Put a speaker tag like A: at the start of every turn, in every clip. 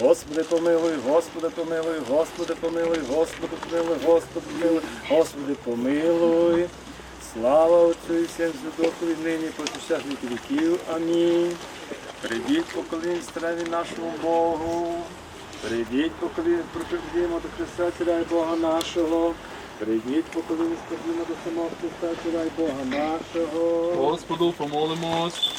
A: Господи помилуй, Господи помилуй, Господи помилуй, Господи помилуй, Господи помилуй, Господи помилуй. Слава Отцю і всім Святохові, нині по всіх віків. Амінь. Прийдіть поколінь страві нашому Богу. Прийдіть поколінь, припевдімо до Христа Царя і Бога нашого. Прийдіть поколінь, скажімо до самого Христа Царя і Бога нашого.
B: Господу помолимось.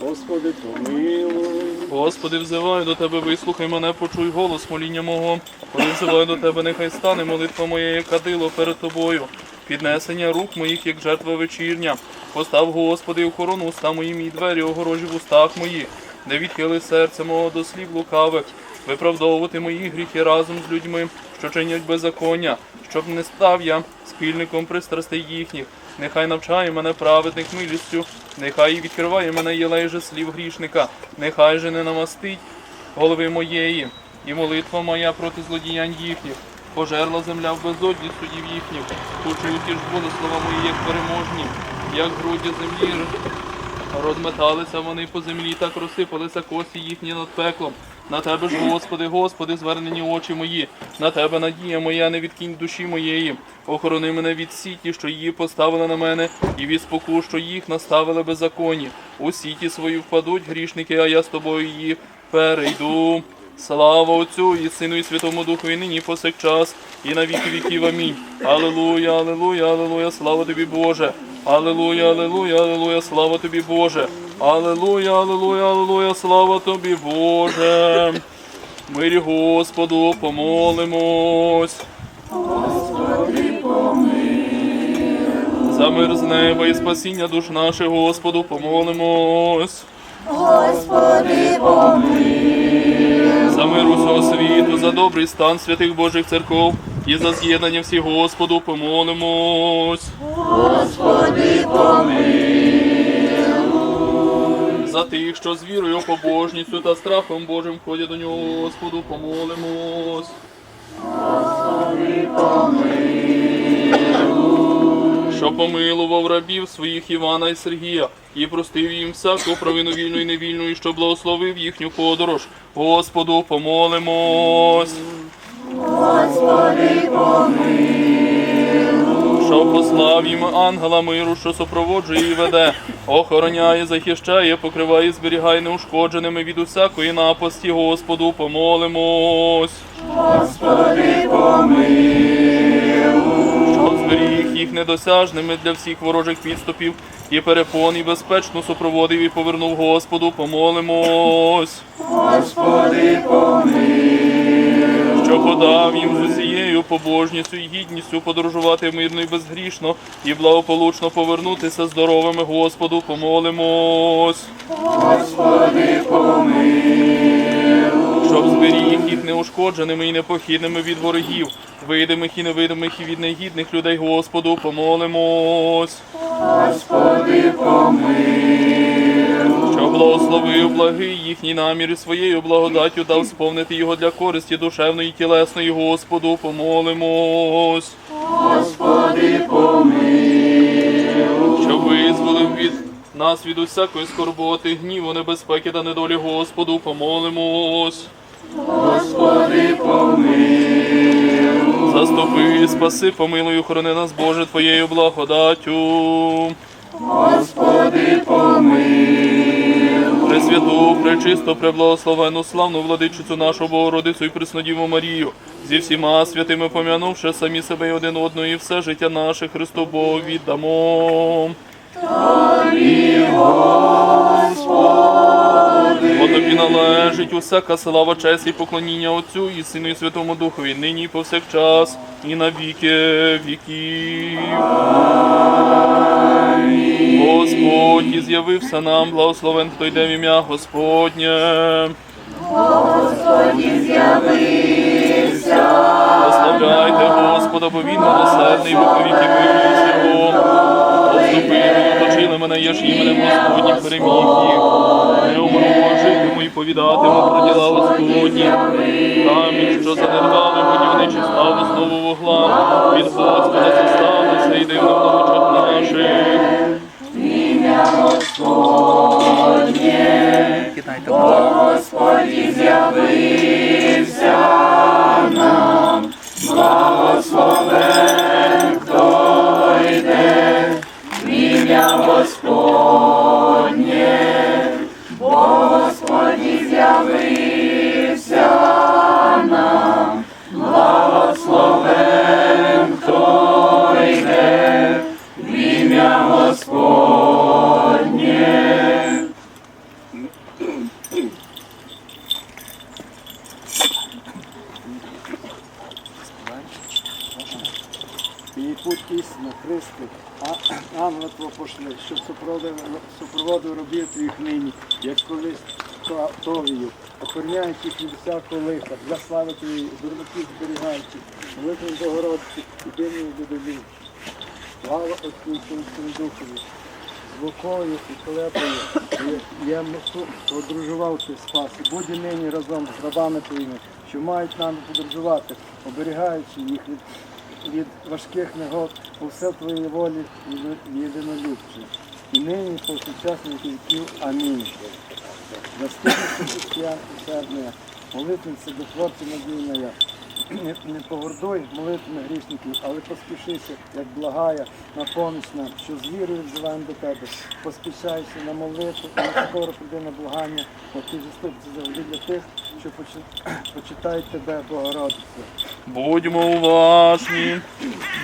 A: Господи, помилуй.
B: Господи, взиваю до тебе, вислухай мене, почуй голос моління мого. Коли взиваю до тебе, нехай стане молитва моя, як кадило перед тобою. Піднесення рук моїх, як жертва вечірня. Постав, Господи, охорону уста моїм і двері огорожі в устах моїх. Не відхили серце мого до слів лукавих, виправдовувати мої гріхи разом з людьми, що чинять беззаконня, щоб не став я спільником пристрастей їхніх. Нехай навчає мене праведник милістю, нехай відкриває мене єлей слів грішника, нехай же не намастить голови моєї, і молитва моя проти злодіянь їхніх. Пожерла земля в безодні судів їхніх, почують ж були слова мої, як переможні, як груді землі Розметалися вони по землі, так розсипалися кості їхні над пеклом. На тебе ж, Господи, Господи, звернені очі мої, на тебе надія моя, не відкинь душі моєї. Охорони мене від сіті, що її поставили на мене, і від споку, що їх наставили беззаконні. У сіті свою впадуть грішники, а я з тобою їх перейду. Слава Отцю і Сину і Святому Духу, і нині повсякчас, і на віки віків. Амінь. Алілуя, алілуя, алілуя, слава тобі, Боже. Алілуя, алілуя, алілуя, слава тобі, Боже. Алілуя, алілуя, алілуя, слава тобі, Боже. Мирі Господу помолимось. За мир з неба і спасіння душ наших, Господу, помолимось.
C: Господи, помилуй.
B: За мир усього світу, за добрий стан святих Божих церков і за з'єднання всіх Господу помолимось.
C: Господи, помилуй.
B: За тих, що з вірою, побожністю та страхом Божим ходять до нього, Господу, помолимось. Що помилував рабів своїх Івана і Сергія, і простив їм всяку провину вільну і невільну, і що благословив їхню подорож. Господу, помолимось.
C: Господи,
B: що послав їм ангела миру, що супроводжує і веде, охороняє, захищає, покриває, зберігає неушкодженими від усякої напасті. Господу, помолимось.
C: Господи, помилуй.
B: Щоб зберіг їх недосяжними для всіх ворожих підступів і перепон, і безпечно супроводив і повернув Господу, помолимось.
C: Господи, помилуй.
B: що подав їм з усією побожністю і гідністю подорожувати мирно і безгрішно, і благополучно повернутися здоровими Господу, помолимось.
C: Господи, помилуй.
B: щоб зберіг їх неушкодженими і непохідними від ворогів, видимих і невидимих і від негідних людей, Господу, помолимось.
C: Господи, помилуй.
B: Благословив благий їхній наміри своєю благодаттю дав сповнити його для користі душевної і тілесної, Господу, помолимось.
C: Господи, помилуй.
B: Щоб визволив від нас від усякої скорботи, гніву, небезпеки та недолі, Господу, помолимось.
C: Господи, помилуй.
B: Заступи, спаси, помилуй, охорони нас, Боже, Твоєю благодаттю.
C: Господи, помилуй.
B: Пресвяту, пречисто, преблагословену, славну владичицю нашу Богородицю і Преснодіву Марію, зі всіма святими помянувши самі себе і один одного, і все життя наше Христу Богу віддамо. Бо тобі належить усяка слава, честь і поклоніння Отцю і Сину і Святому Духові, нині і повсякчас, і на віки віків. Господь і з'явився нам, благословен, хто йде в ім'я Господнє.
C: Господи, з'явився.
B: Прославляйте Господа, бо він милосердний, бо повіки виліз його. Отступили, оточили мене, я ж іменем Господнім переміг їх. Не умру, житиму і повідатиму про діла Господні. Камінь, що занедбали будівничі славу знову вугла. Від Господа це сталося і дивно в наших.
C: Господнє. Господи, з'явився.
A: І путь істина, Христи, а ангела Твого пошли, щоб супроводив, робів твоїх нині, як колись то- товію, охороняють їх від всякого лиха, для слави Твоєї, дурників зберігаючи, великим Богородці, єдиною людові. Слава Отцю і Сину Духові, з і Клепою, я мусу одружувався в спасі, будь нині разом з рабами твоїми, що мають нам подорожувати, оберігаючи їх від, від важких негод у все твоїй волі єдинолюбчі. І нині повсякчас на віків. Амінь. Заступниця християн і сердня, молитвенця до творця надійна. Не, погордуй молитвами грішників, але поспішися, як благая, на поміч нам, що з вірою взиваємо до тебе. Поспішайся на молитву і не скоро прийде на благання, бо ти заступці завжди для тих, що почи- почитають тебе, Богородице.
B: Будьмо уважні,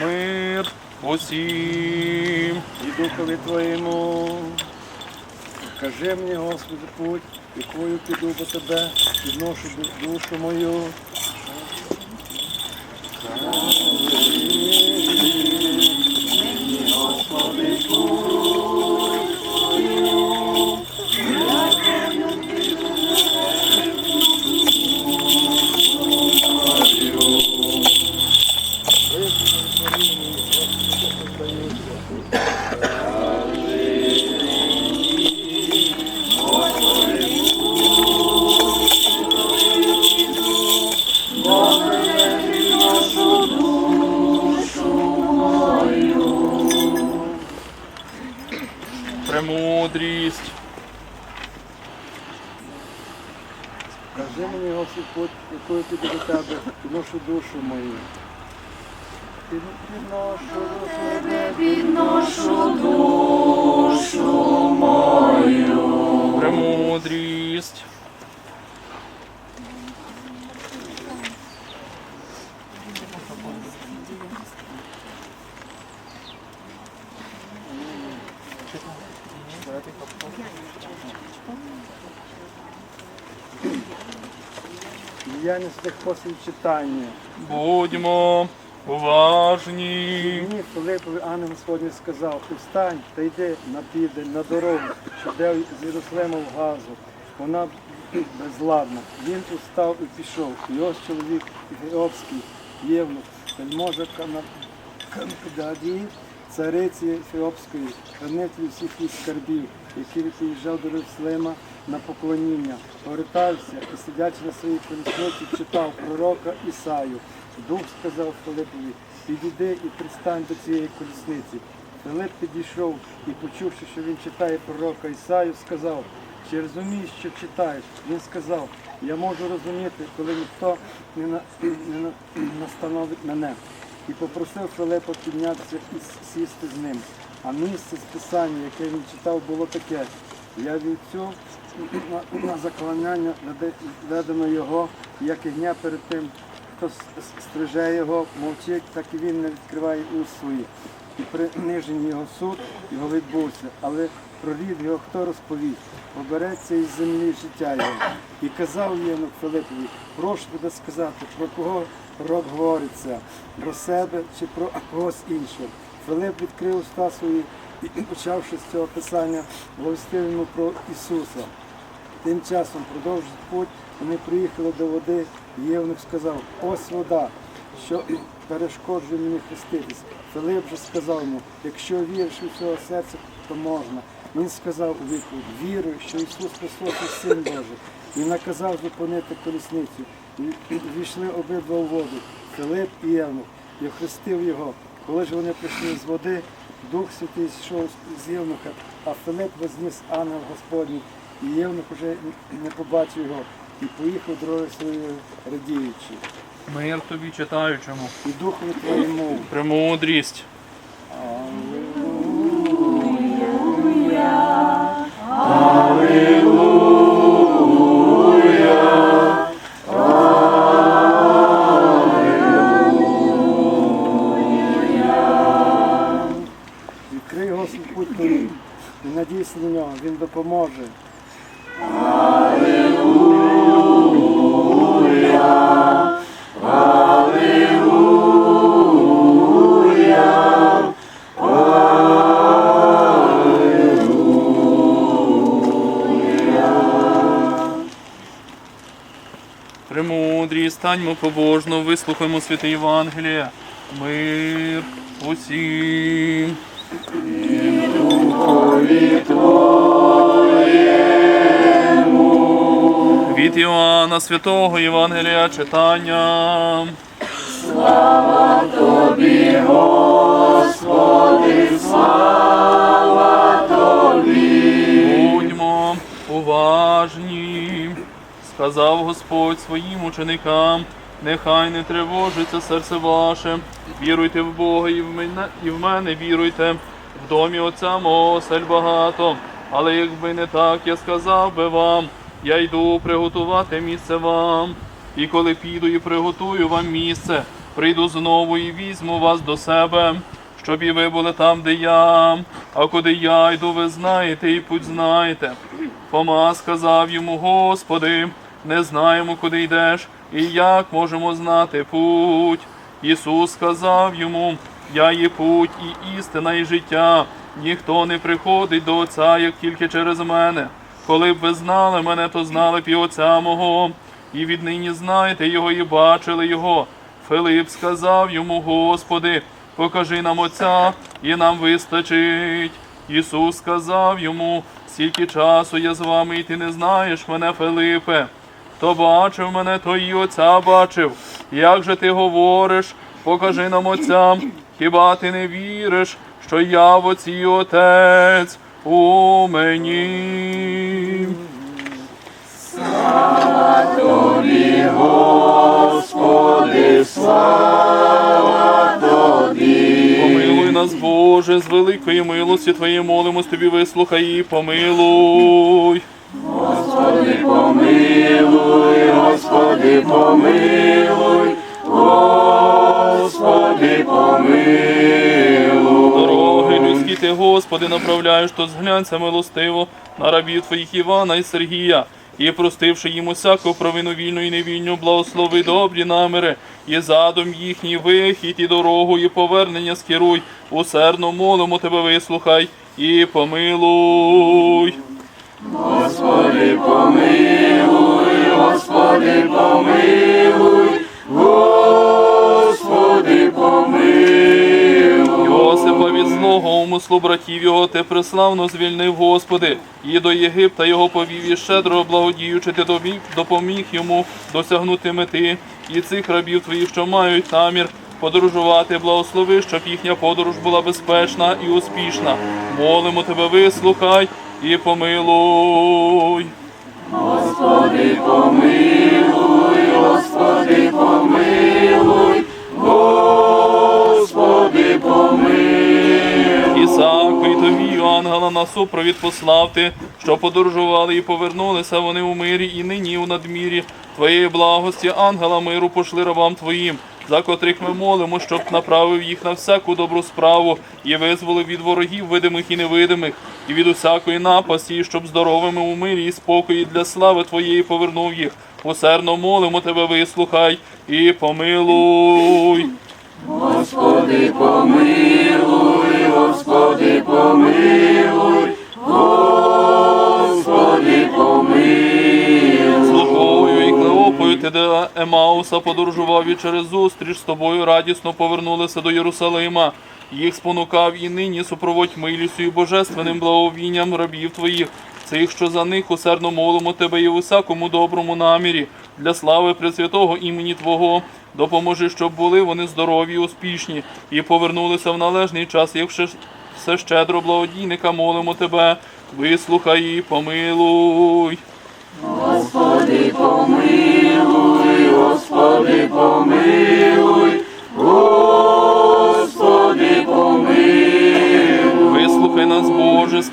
B: мир усім.
A: І духові твоєму. Кажи мені, Господи, путь, якою піду до тебе, підношу душу мою. Кажи мені, Господь, якою ти до тебе, підношу душу мою. Під- Підношу душу тебе
C: Підношу душу мою.
B: Премудрість.
A: Діяльність тих послів читання.
B: Будьмо уважні.
A: Мені Филипові ангел Господній сказав, ти встань та йди на південь, на дорогу, що йде з Єрусалима в Газу. Вона безладна. Він устав і пішов. І ось чоловік Ефіопський, євнух, вельможа Канкадії, цариці Ефіопської, хранитель всіх її скарбів, який приїжджав до Єрусалима на поклоніння, повертався і, сидячи на своїй колісниці, читав пророка Ісаю. Дух сказав Филипові, підійди і пристань до цієї колісниці. Филип підійшов і, почувши, що він читає пророка Ісаю, сказав, чи розумієш, що читаєш? Він сказав, я можу розуміти, коли ніхто не, на, не на- настановить мене. І попросив Филипа піднятися і сісти з ним. А місце з писання, яке він читав, було таке. Я вівцю на, на заклоняння веде- ведено його, як і гня перед тим, хто стриже його, мовчить, так і він не відкриває уст свої. І принижений його суд, його відбувся. Але про рід його хто розповість? Обереться із землі життя його. І казав Євнух Филипові, прошу тебе сказати, про кого пророк говориться, про себе чи про когось іншого. Филип відкрив уста свої і, почавши з цього писання, благостив йому про Ісуса. Тим часом продовжить путь, вони приїхали до води, і Євнух сказав, ось вода, що перешкоджує мені хреститись. Филип же сказав йому, якщо віриш у цього серця, то можна. Він сказав у відповідь, вірую, що Ісус Христос і Син Божий, і наказав зупинити колісницю. Війшли обидва у воду, Филип і Євнух, і охрестив його. Коли ж вони прийшли з води, Дух Святий зійшов з Євнуха, а Филип возніс ангел Господній, і Євнух уже не побачив його, і поїхав дорогою своєю радіючи.
B: Мир тобі читаючому.
A: І духові твоєму.
B: Премудрість.
A: Відкрий Господь і надійся на нього, він допоможе.
B: Станьмо побожно, вислухаймо святе Євангеліє. Мир усім. Від Іоанна Святого Євангелія читання. Слава тобі, Господи, Будьмо уважні, сказав Господь своїм ученикам, нехай не тривожиться серце ваше, віруйте в Бога і в мене, і в мене віруйте. В домі отця мого осель багато, але якби не так, я сказав би вам, я йду приготувати місце вам. І коли піду і приготую вам місце, прийду знову і візьму вас до себе, щоб і ви були там, де я. А куди я йду, ви знаєте і путь знаєте. Фома сказав йому, Господи, не знаємо, куди йдеш, і як можемо знати путь. Ісус сказав йому, Я є путь і істина, і життя. Ніхто не приходить до Отця, як тільки через мене. Коли б ви знали мене, то знали б і Отця мого, і віднині знаєте його і бачили його. Филип сказав йому, Господи, покажи нам Отця, і нам вистачить. Ісус сказав йому, скільки часу я з вами, і ти не знаєш мене, Филипе. Хто бачив мене, то і Отця бачив. Як же ти говориш, покажи нам Отця, хіба ти не віриш, що я в Отці і Отець у мені? Помилуй нас, Боже, з великої милості Твоєї молимось Тобі, вислухай і помилуй.
C: Господи, помилуй, Господи, помилуй, Господи, помилуй.
B: Дороги людські ти, Господи, направляєш, то зглянься милостиво на рабів Твоїх Івана і Сергія, і простивши їм усяку провину вільну і невільну, благослови добрі наміри, і задум їхній вихід, і дорогу, і повернення скеруй. Усердно молимо Тебе, вислухай і помилуй.
C: Господи, помилуй, Господи, помилуй, Господи, помилуй.
B: Йосипа від злого умислу братів його ти преславно звільнив, Господи, і до Єгипта його повів і щедро благодіючи ти тобі, допоміг йому досягнути мети і цих рабів твоїх, що мають намір подорожувати, благослови, щоб їхня подорож була безпечна і успішна. Молимо тебе, вислухай і помилуй.
C: Господи, помилуй, Господи, помилуй, Господи, помилуй.
B: Ісааку і тобі, ангела на супровід послав ти, що подорожували і повернулися вони у мирі, і нині у надмірі. Твоєї благості, ангела миру пошли рабам твоїм, за котрих ми молимо, щоб направив їх на всяку добру справу і визволив від ворогів видимих і невидимих, і від усякої напасті, щоб здоровими у мирі і спокої для слави твоєї повернув їх. Усердно молимо тебе, вислухай і помилуй.
C: Господи, помилуй, Господи, помилуй,
B: Емауса подорожував і через зустріч з тобою радісно повернулися до Єрусалима. Їх спонукав і нині супроводь милістю і божественним благовінням рабів твоїх, цих, що за них усердно молимо тебе і в усякому доброму намірі, для слави Пресвятого імені Твого. Допоможи, щоб були вони здорові і успішні, і повернулися в належний час, як все щедро благодійника молимо тебе, вислухай і помилуй.
C: Господи,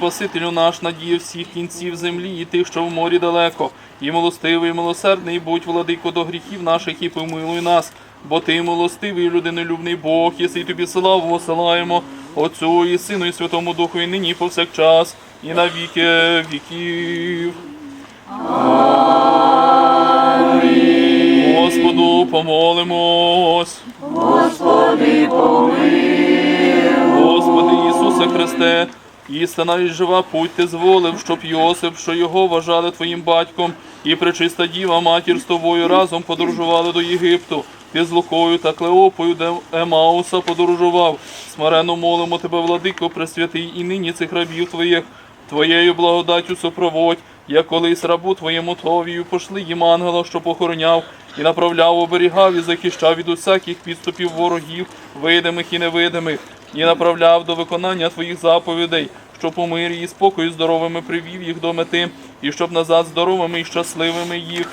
B: Спасителю наш, надія всіх кінців землі і тих, що в морі далеко. І милостивий, і милосердний будь, владико, до гріхів наших і помилуй нас. Бо ти милостивий, людинолюбний Бог, єси тобі славу осилаємо, Отцю і Сину, і Святому Духу, і нині, і повсякчас, і на віки віків. Господу помолимось.
C: Господи, помилуй.
B: Господи Ісусе Христе, істина і жива путь ти зволив, щоб Йосип, що його вважали твоїм батьком, і пречиста діва матір з тобою разом подорожували до Єгипту. Ти з Лукою та Клеопою, де Емауса подорожував. Смиренно молимо тебе, владико, присвятий і нині цих рабів твоїх, твоєю благодаттю супроводь, як колись рабу твоєму Товію пошли їм ангела, що похороняв, і направляв, оберігав і захищав від усяких підступів ворогів, видимих і невидимих, і направляв до виконання твоїх заповідей, щоб у мирі і спокою здоровими привів їх до мети, і щоб назад здоровими і щасливими їх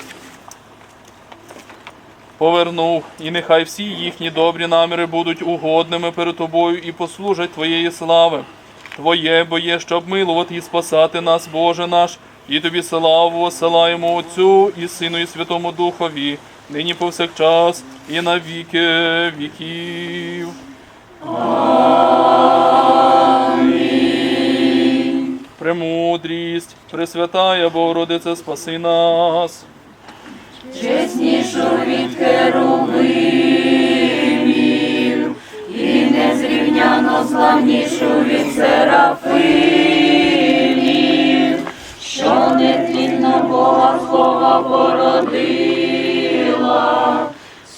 B: повернув, і нехай всі їхні добрі наміри будуть угодними перед тобою і послужать твоєї слави. Твоє бо є, щоб милувати і спасати нас, Боже наш, і тобі славу осилаємо Отцю і Сину, і Святому Духові, нині повсякчас, і на віки віків. Премудрість, Пресвятая Богородице, спаси нас.
C: чеснішу від херувимів, незрівняно славнішу від серафимів, що нетлінно Бога слова породила,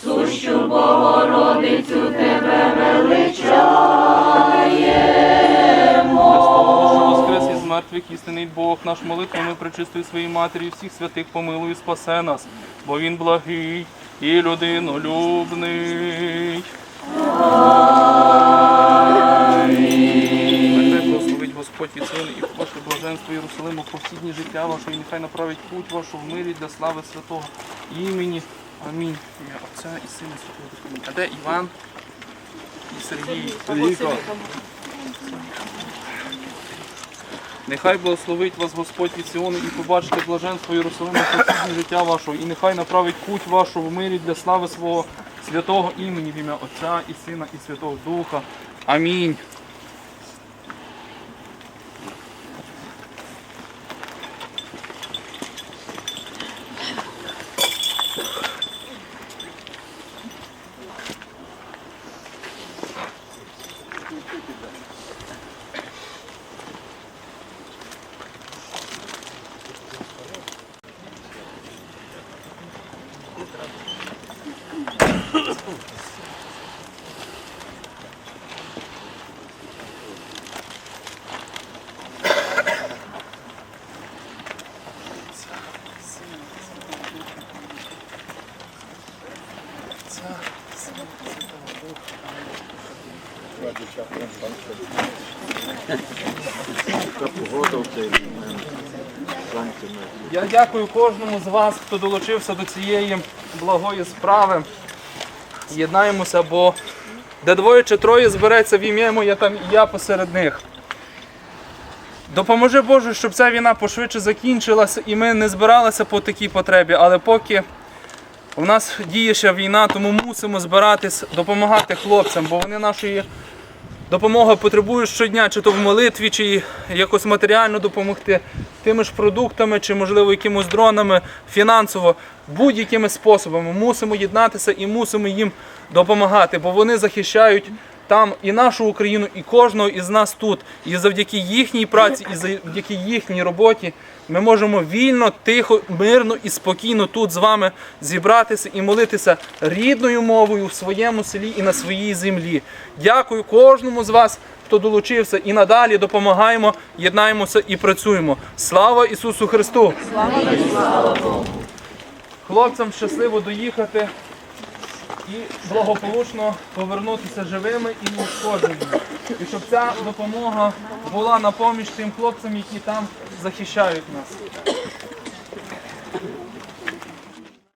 C: сущу Богородицю тебе величаємо.
B: Воскрес із мертвих істинний Бог, наш молитвами причистої своїй матері, всіх святих помилуй спасе нас, бо він благий і людинолюбний. Господь і син, і ваше блаженство Єрусалиму по всі життя вашого, і нехай направить путь вашу в мирі для слави святого імені. Амінь. Ім'я Отця і Сина Святого Духа. А де Іван і Сергій? Нехай благословить вас Господь від Сіону і побачите блаженство Єрусалима по життя вашого, і нехай направить путь вашу в мирі для слави свого святого імені в ім'я Отця і Сина і Святого Духа. Амінь. Я дякую кожному з вас, хто долучився до цієї благої справи. Єднаємося, бо де двоє чи троє збереться в ім'я моє, там і я посеред них. Допоможи Боже, щоб ця війна пошвидше закінчилася і ми не збиралися по такій потребі, але поки у нас діє ще війна, тому мусимо збиратись, допомагати хлопцям, бо вони нашої допомоги потребують щодня, чи то в молитві, чи якось матеріально допомогти тими ж продуктами, чи можливо якимось дронами, фінансово, будь-якими способами. Мусимо єднатися і мусимо їм допомагати, бо вони захищають там і нашу Україну, і кожного із нас тут. І завдяки їхній праці, і завдяки їхній роботі ми можемо вільно, тихо, мирно і спокійно тут з вами зібратися і молитися рідною мовою в своєму селі і на своїй землі. Дякую кожному з вас, хто долучився, і надалі допомагаємо, єднаємося і працюємо. Слава Ісусу Христу! Слава Хлопцям щасливо доїхати і благополучно повернутися живими і неушкодженими. І щоб ця допомога була на поміч тим хлопцям, які там захищають нас.